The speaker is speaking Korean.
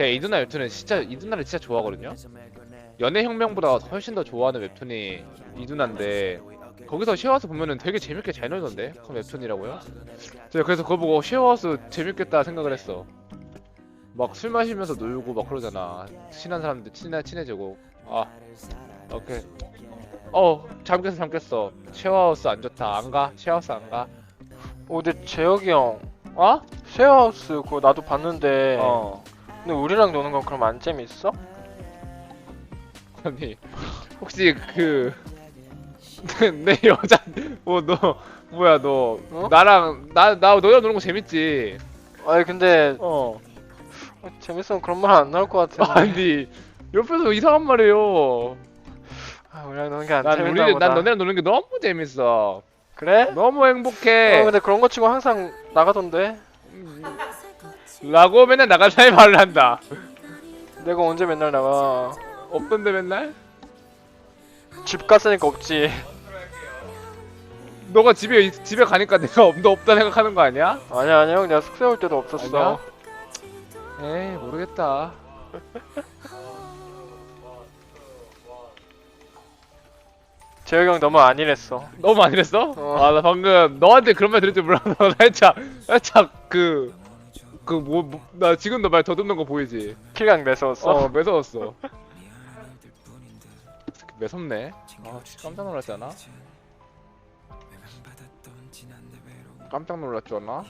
제가 이두나 웹툰은 진짜 이두나를 진짜 좋아하거든요. 연애혁명보다 훨씬 더 좋아하는 웹툰이 이두나인데 거기서 쉐어하우스 보면은 되게 재밌게 잘 놀던데 그 웹툰이라고요? 제가 그래서 그거 보고 쉐어하우스 재밌겠다 생각을 했어. 막 술 마시면서 놀고 막 그러잖아. 친한 사람들 친해 친해지고. 아 오케이. 어 잠겼어 잠겼어. 쉐어하우스 안 좋다. 안 가. 쉐어하우스 안 가. 어 근데 재혁이 형 어? 쉐어하우스 그거 나도 봤는데 어. 근데 우리랑 노는 건 그럼 안 재밌어? 아니 혹시 그 내 여자 뭐 너 뭐야 너 어? 나랑 나 나 너랑 노는 거 재밌지? 아니 근데 어 어, 재밌으면 그런 말 안 나올 것 같은데 아니 옆에서 이상한 말이에요. 아, 우리랑 노는 게 안 난 재밌나 우리 보다 난 너네랑 노는 게 너무 재밌어. 그래? 너무 행복해. 어 근데 그런 거 치고 항상 나가던데 라고 맨날 나간 사람이 말을 한다. 내가 언제 맨날 나가 없던데 맨날? 집 갔으니까 없지 너가 집에 집에 가니까 내가 없, 너 없다 생각하는 거 아니야? 아니야 아니야 형 내가 숙소 올 때도 없었어 아니야? 에이 모르겠다. 재혁이 형 너무 안일했어 너무 많이 했어? 어. 아나 방금 너한테 그런 말 들을 줄 몰라서 살짝 살짝 그 그뭐나 지금도 말 더듬는 거 보이지? 킬강 매서웠어 어 매서웠어. 매섭네. 아 진짜 깜짝 놀랐잖아. 깜짝 놀랐잖아.